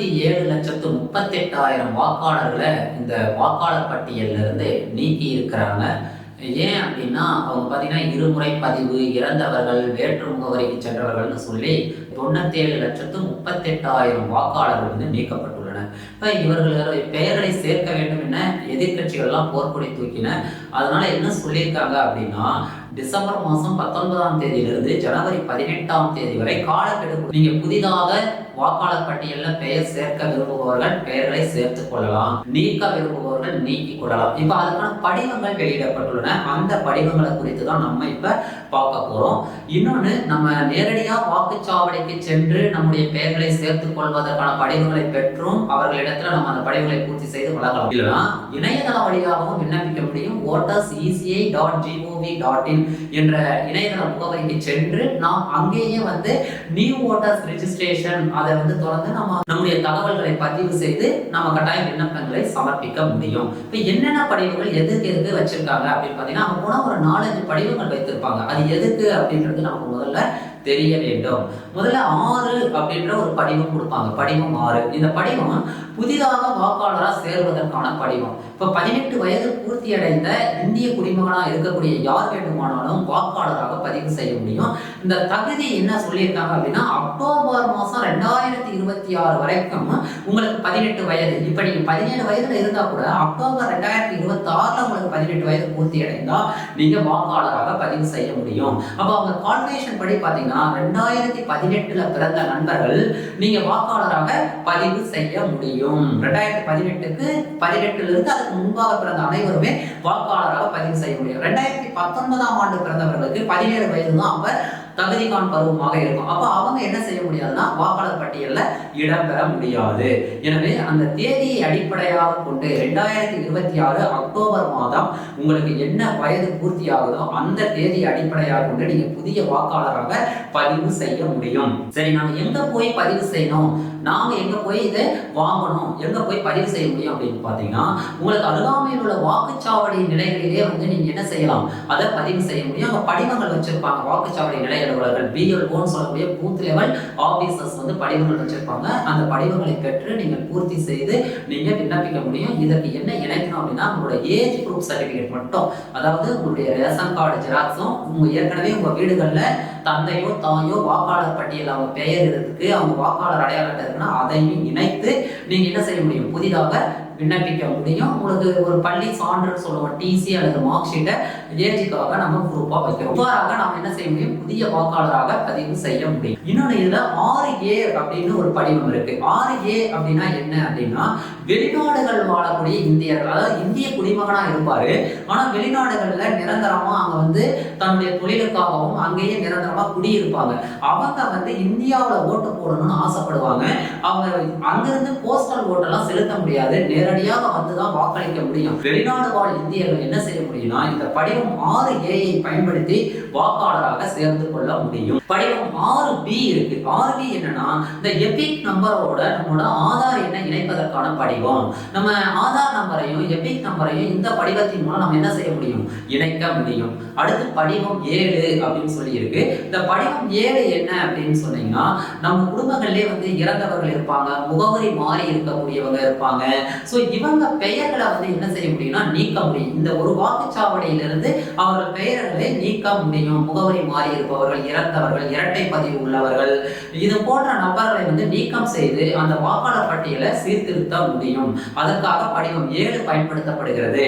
முப்பத்தி ஏழு லட்சத்து முப்பத்தெட்டாயிரம் வாக்காளர்களை இந்த வாக்காளர் பட்டியலிருந்து நீக்கி இருக்கிறாங்க ஏன் அப்படின்னா அவங்க பார்த்தீங்கன்னா இருமுறை பதிவு இறந்தவர்கள் வேற்று முகவரிக்கு சென்றவர்கள்னு சொல்லி தொண்ணூத்தேழு லட்சத்து முப்பத்தெட்டாயிரம் வாக்காளர்கள் வந்து கொண்டுள்ளன இப்போ இவர்களுடைய பெயர்களை சேர்க்க வேண்டும் என எதிர்கட்சிகள்லாம் போர்க்கொடி தூக்கின. அதனால என்ன சொல்லியிருக்காங்க அப்படின்னா டிசம்பர் மாதம் பத்தொன்பதாம் தேதியிலிருந்து ஜனவரி பதினெட்டாம் தேதி வரை காலக்கெடு நீங்க புதிதாக வாக்காளர் பட்டியலில் பெயர் சேர்க்க விரும்புபவர்கள் பெயர்களை சேர்த்துக் கொள்ளலாம். நீக்க விரும்புபவர்கள் நீக்கிக் கொள்ளலாம். இப்போ அதுக்கான படிவங்கள் வெளியிடப்பட்டுள்ளன. அந்த படிவங்களை குறித்து தான் நம்ம இப்போ பார்க்க போகிறோம் இன்னொன்று நம்ம நேரடியாக வாக்குச்சாவடிக்கு சென்று நம்முடைய பெயர்களை சேர்த்துக் கொள்வதற்கான படிவங்களை பெற்றும் அவர்களிடத்துல நம்ம அந்த படிவங்களை பூர்த்தி செய்து வழங்கலாம் இல்லைனா இணையதள வழியாகவும் விண்ணப்பிக்க முடியும். Voters ECI dot GOV dot in என்ற இணையதள முகவரிக்கு சென்று நாம் அங்கேயே வந்து நியூ ஓட்டர்ஸ் ரிஜிஸ்ட்ரேஷன் அதை வந்து தொடர்ந்து நம்ம நம்முடைய தகவல்களை பதிவு செய்து நம்ம கட்டாய விண்ணப்பங்களை சமர்ப்பிக்க முடியும். இப்போ என்னென்ன படிவங்கள் எதுக்கு எதுக்கு வச்சிருக்காங்க அப்படின்னு பார்த்தீங்கன்னா அவங்க போனால் ஒரு நாலஞ்சு படிவங்கள் வைத்திருப்பாங்க. அது எதுக்கு அப்படின்றது நமக்கு முதல்ல தெரிய வேண்டும். முதல்ல ஆறு அப்படின்ற ஒரு படிவம் கொடுப்பாங்க. படிவம் ஆறு. இந்த படிவம் புதிதாக வாக்காளராக சேர்வதற்கான படிவம். இப்போ பதினெட்டு வயது பூர்த்தி அடைந்த இந்திய குடிமகனாக இருக்கக்கூடிய யார் வேண்டுமானாலும் வாக்காளராக பதிவு செய்ய முடியும். இந்த தகுதி என்ன சொல்லியிருக்காங்க அப்படின்னா அக்டோபர் மாதம் ரெண்டாயிரத்தி இருபத்தி ஆறு வரைக்கும் உங்களுக்கு பதினெட்டு வயது. இப்போ நீங்கள் பதினேழு வயதில் இருந்தா கூட அக்டோபர் ரெண்டாயிரத்தி இருபத்தி ஆறுல உங்களுக்கு பதினெட்டு வயது பூர்த்தி அடைந்தால் நீங்க வாக்காளராக பதிவு செய்ய முடியும். அப்போ அவங்க கால்குலேஷன் படி பார்த்தீங்கன்னா ரெண்டாயிரத்தி பதினெட்டுல பிறந்த நண்பர்கள் நீங்க வாக்காளராக பதிவு செய்ய முடியும். ரெண்டாயிரத்தி பதினெட்டுக்கு பதினெட்டுல இருந்து அதுக்கு முன்பாக பிறந்த அனைவருமே வாக்காளராக பதிவு செய்ய முடியும். ரெண்டாயிரத்தி பத்தொன்பதாம் ஆண்டு பிறந்தவர்களுக்கு பதினேழு வயது தான் அப்ப தகுதிகான் பருவமாக இருக்கும். அப்போ அவங்க என்ன செய்ய முடியாதுன்னா வாக்காளர் பட்டியலில் இடம்பெற முடியாது. எனவே அந்த தேதியை அடிப்படையாக கொண்டு ரெண்டாயிரத்தி இருபத்தி ஆறு அக்டோபர் மாதம் உங்களுக்கு என்ன வயது பூர்த்தி ஆகுதோ அந்த தேதியை அடிப்படையாக கொண்டு நீங்க புதிய வாக்காளராக பதிவு செய்ய முடியும். சரி நாம எங்க போய் பதிவு செய்யணும்? நாங்க எங்க போய் இதை வாங்கணும்? எங்க போய் பதிவு செய்ய முடியும் அப்படின்னு பாத்தீங்கன்னா உங்களுக்கு அருகாமையில் உள்ள வாக்குச்சாவடி நிலைகளிலே வந்து நீங்க என்ன செய்யலாம்? அதை பதிவு செய்ய முடியும். அங்க படிவங்கள் வச்சிருப்பாங்க. வாக்குச்சாவடி நிலை அலுவலர்கள் பிஎல்ஓன்னு சொல்லக்கூடிய பூத் லெவல் ஆஃபீஸர்ஸ் வந்து படிவங்கள் வச்சிருப்பாங்க. அந்த படிவங்களை பெற்று நீங்கள் பூர்த்தி செய்து நீங்கள் விண்ணப்பிக்க முடியும். இதற்கு என்ன இணைக்கணும் அப்படின்னா உங்களோட ஏஜ் ப்ரூஃப் சர்டிஃபிகேட் மட்டும். அதாவது உங்களுடைய ரேஷன் கார்டு ஜெராக்ஸும் உங்கள் ஏற்கனவே உங்கள் வீடுகளில் தந்தையோ தாயோ வாக்காளர் பட்டியல் அவங்க பெயர் இருக்கு அவங்க வாக்காளர் அடையாள இருக்குன்னா அதையும் இணைத்து நீங்கள் என்ன செய்ய முடியும்? புதிதாக விண்ணப்பிக்க முடியும். உங்களுக்கு ஒரு பள்ளி சான்று சொல்லுவோம். டிசி அல்லது மார்க் ஷீட்டை ஏஜிக்காக நம்ம குரூப்பாக வைக்கிறோம். இவ்வாறாக நாம் என்ன செய்ய முடியும்? புதிய வாக்காளராக பதிவு செய்ய முடியும். இன்னொன்று இதில் ஆறு ஏ அப்படின்னு ஒரு படிவம் இருக்கு. ஆறு ஏ அப்படின்னா என்ன அப்படின்னா வெளிநாடுகள் வாழக்கூடிய இந்தியர்கள் அதாவது இந்திய குடிமகனாக இருப்பார். ஆனால் வெளிநாடுகளில் நிரந்தரமாக அங்கே வந்து தன்னுடைய தொழிலுக்காகவும் அங்கேயே நிரந்தரமாக குடியிருப்பாங்க. அவங்க வந்து இந்தியாவில் ஓட்டு போடணும்னு ஆசைப்படுவாங்க. அவங்க அங்கிருந்து போஸ்டல் ஓட்டெல்லாம் செலுத்த முடியாது. நேர நேரடியாக வந்துதான் வாக்களிக்க முடியும். வெளிநாடு வாழ் இந்தியர்கள் என்ன செய்ய முடியும்னா இந்த படிவம் ஆறு ஏயை பயன்படுத்தி வாக்காளராக சேர்ந்து கொள்ள முடியும். படிவம் ஆறு பி இருக்கு. ஆறு பி என்னன்னா இந்த எபிக் நம்பரோட நம்மளோட ஆதார் எண்ணை இணைப்பதற்கான படிவம். நம்ம ஆதார் நம்பரையும் எபிக் நம்பரையும் இந்த படிவத்தின் மூலம் நம்ம என்ன செய்ய முடியும்? இணைக்க முடியும். அடுத்து படிவம் ஏழு அப்படின்னு சொல்லி இருக்கு. இந்த படிவம் ஏழு என்ன அப்படின்னு சொன்னீங்கன்னா நம்ம குடும்பங்கள்லேயே வந்து இறந்தவர்கள் இருப்பாங்க முகவரி மாறி இருக்கக்கூடியவங்க இருப்பாங்க. ஸோ இவங்க பெயர்களை வந்து என்ன செய்ய முடியும்னா நீக்க முடியும். இந்த ஒரு வாக்குச்சாவடியிலிருந்து அவர்கள் பெயர்களை நீக்க முடியும். முகவரி மாறி இருப்பவர்கள் இறந்தவர்கள் இரட்டை பதிவு உள்ளவர்கள் இது போன்ற நபர்களை வந்து நீக்கம் செய்து அந்த வாக்காளர் பட்டியலை சீர்திருத்த முடியும். அதற்காக படிவம் ஏழு பயன்படுத்தப்படுகிறது.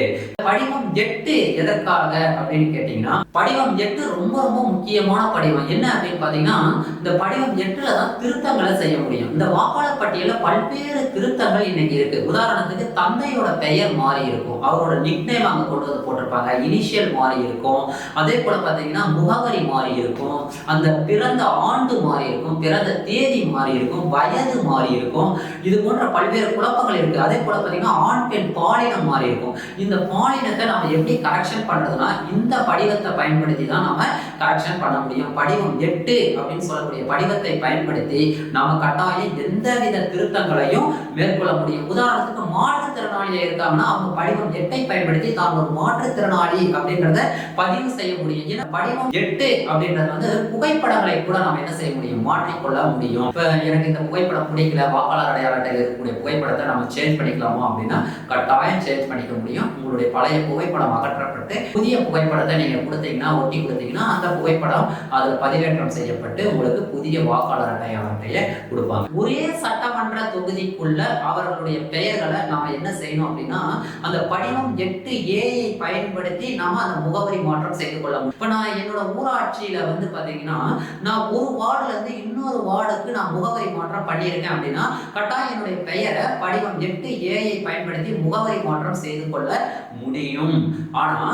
படிவம் எட்டு எதற்காக அப்படின்னு கேட்டீங்கன்னா படிவம் எட்டு ரொம்ப ரொம்ப முக்கியமான படிவம். என்ன அப்படின்னு பாத்தீங்கன்னா இந்த படிவம் எட்டுல தான் திருத்தங்களை செய்ய முடியும். இந்த வாக்காளர் பட்டியல பல்வேறு திருத்தங்கள் இன்னைக்கு இருக்கு. உதாரணத்துக்கு தந்தையோட பெயர் மாறி இருக்கும். அவரோட நிக்நேம் அங்கே கொண்டு வந்து போட்டிருப்பாங்க. இனிஷியல் மாறி இருக்கும். அதே போல பார்த்தீங்கன்னா முகவரி மாறி இருக்கும். அந்த பிறந்த ஆண்டு மாறி இருக்கும். பிறந்த தேதி மாறி இருக்கும். வயது மாறி இருக்கும். இது போன்ற பல்வேறு குழப்பங்கள் இருக்கு. அதே போல பார்த்தீங்கன்னா ஆண் பெண் பாலினம் மாறி இருக்கும். இந்த பாலினத்தை நம்ம எப்படி கரெக்ஷன் பண்றதுன்னா இந்த படிவத்தை பயன்படுத்தி தான் நம்ம கரெக்ஷன் பண்ண முடியும். படிவம் எட்டு அப்படின்னு சொல்லக்கூடிய படிவத்தை பயன்படுத்தி நாம கட்டாயம் எந்தவித திருத்தங்களையும் மேற்கொள்ள முடியும். உதாரணத்துக்கு மாற்றுத்திறனாளியா இருக்காங்கன்னா அவங்க படிவம் எட்டை பயன்படுத்தி தான் ஒரு மாற்றுத்திறனாளி அப்படின்றத பதிவு செய்ய முடியும். ஏன்னா படிவம் எட்டு அப்படின்றது வந்து புகைப்படங்களை கூட நம்ம என்ன செய்ய முடியும்? மாற்றிக்கொள்ள முடியும். இப்போ எனக்கு இந்த புகைப்படம் பிடிக்கல வாக்காளர் அடையாள அட்டையில் இருக்கக்கூடிய புகைப்படத்தை நம்ம சேஞ்ச் பண்ணிக்கலாமா அப்படின்னா கட்டாயம் சேஞ்ச் பண்ணிக்க முடியும். உங்களுடைய பழைய புகைப்படம் அகற்றப்பட்டு புதிய புகைப்படத்தை நீங்கள் கொடுத்தீங்கன்னா ஒட்டி கொடுத்தீங்கன்னா அந்த புகைப்படம் அதில் பதிவேற்றம் செய்யப்பட்டு உங்களுக்கு புதிய வாக்காளர் அடையாள அட்டையை கொடுப்பாங்க. ஒரே சட்டமன்ற தொகுதிக்குள்ள அவர்களுடைய பெயர்களை நாம என்ன செய்யணும் அப்படின்னா அந்த படிவம் எட்டு ஏஐ பயன்படுத்தி நாம அந்த முகவரி மாற்றம் செய்து கொள்ள முடியும். நான் என்னோட ஊராட்சியில வந்து பார்த்தீங்கன்னா நான் ஒரு வார்டுல இருந்து இன்னொரு வார்டுக்கு நான் முகவரி மாற்றம் பண்ணியிருக்கேன் அப்படின்னா கட்டாயம் என்னுடைய பெயரை படிவம் எட்டு ஏஐ பயன்படுத்தி முகவரி மாற்றம் செய்து கொள்ள முடியும். ஆனா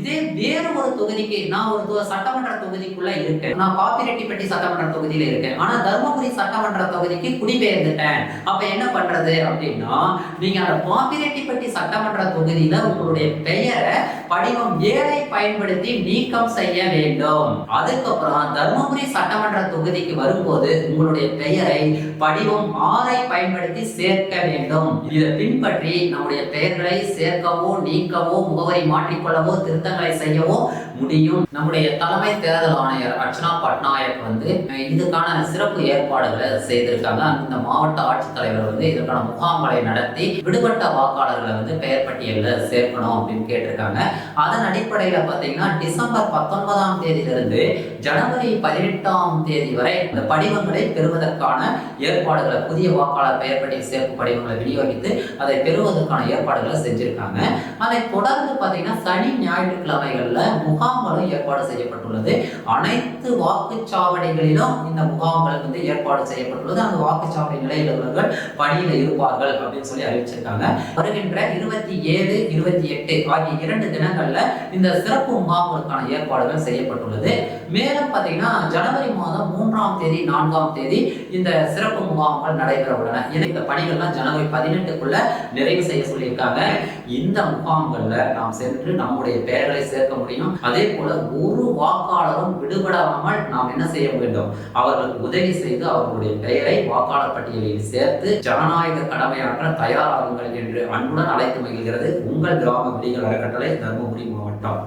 இதே வேறு ஒரு தொகுதிக்கு நான் ஒரு சட்டமன்ற தொகுதிக்குள்ள இருக்கேன். நான் பாப்பிரெட்டிப்பட்டி சட்டமன்ற தொகுதியில இருக்கேன். ஆனா தருமபுரி சட்டமன்ற தொகுதிக்கு குடிபெயர்ந்துட்டேன். அப்ப என்ன பண்றது அப்படின்னா நீங்க அந்த பாப்பிரெட்டிப்பட்டி சட்டமன்ற தொகுதியில உங்களுடைய பெயரை படிவம் ஏழை பயன்படுத்தி நீக்கம் செய்ய வேண்டும். அதுக்கப்புறம் தருமபுரி சட்டமன்ற தொகுதிக்கு வரும்போது உங்களுடைய பெயரை படிவம் ஆறை பயன்படுத்தி சேர்க்க வேண்டும். இதை பின்பற்றி நம்முடைய பெயர்களை சேர்க்கவோ நீக்கவோ முகவரி மாற்றிக்கொள்ளவோ திருத்தங்களை செய்யவோ முடியும். நம்முடைய தலைமை தேர்தல் ஆணையர் அர்ச்சனா பட்நாயக் வந்து இதுக்கான சிறப்பு ஏற்பாடுகளை செய்திருக்காங்க. அந்த மாவட்ட ஆட்சித்தலைவர் வந்து இதற்கான முகாம்களை நடத்தி விடுபட்ட வாக்காளர்களை வந்து பெயர் பட்டியலில் சேர்க்கணும் அப்படின்னு கேட்டிருக்காங்க. அதன் அடிப்படையில பாத்தீங்கன்னா டிசம்பர் பத்தொன்பதாம் தேதியிலிருந்து ஜனவரி பதினெட்டாம் தேதி வரை இந்த படிவங்களை பெறுவதற்கான ஏற்பாடுகளை புதிய வாக்காளர் பெயர் பட்டியல் சேர்ப்பு படிவங்களை விநியோகித்து அதை பெறுவதற்கான ஏற்பாடுகளை செஞ்சிருக்காங்க. அதை தொடர்ந்து பார்த்தீங்கன்னா சனி ஞாயிற்றுக்கிழமைகள்ல முகாம்களும் ஏற்பாடு செய்யப்பட்டுள்ளது. அனைத்து வாக்குச்சாவடிகளிலும் இந்த முகாம்கள் வந்து ஏற்பாடு செய்யப்பட்டுள்ளது. அந்த வாக்குச்சாவடி நிலையிலுள்ளவர்கள் பணியில் இருப்பார்கள் அப்படின்னு சொல்லி அறிவிச்சிருக்காங்க. வருகின்ற இருபத்தி ஏழு இருபத்தி எட்டு ஆகிய இரண்டு தினங்கள்ல இந்த சிறப்பு முகாம்களுக்கான ஏற்பாடுகள் செய்யப்பட்டுள்ளது. மேலும் பார்த்தீங்கன்னா ஜனவரி மாதம் மூன்றாம் தேதி நான்காம் தேதி இந்த சிறப்பு முகாம்கள் நடைபெற உள்ளன. ஏன்னா இந்த பணிகள்லாம் ஜனவரி பதினெட்டுக்குள்ள நிறைவு செய்ய சொல்லியிருக்காங்க. இந்த முகாம்கள்ல நாம் சென்று நம்முடைய பெயர்களை சேர்க்க முடியும். அதே போல ஒரு வாக்காளரும் விடுபடாமல் நாம் என்ன செய்ய வேண்டும்? அவர்களுக்கு உதவி செய்து அவர்களுடைய பெயரை வாக்காளர் பட்டியலில் சேர்த்து ஜனநாயக கடமையாற்ற தயாராகுங்கள் என்று அன்புடன் அழைத்து மகிழ்கிறது உங்கள் கிராம விடிகள் அறக்கட்டளை தருமபுரி மாவட்டம்.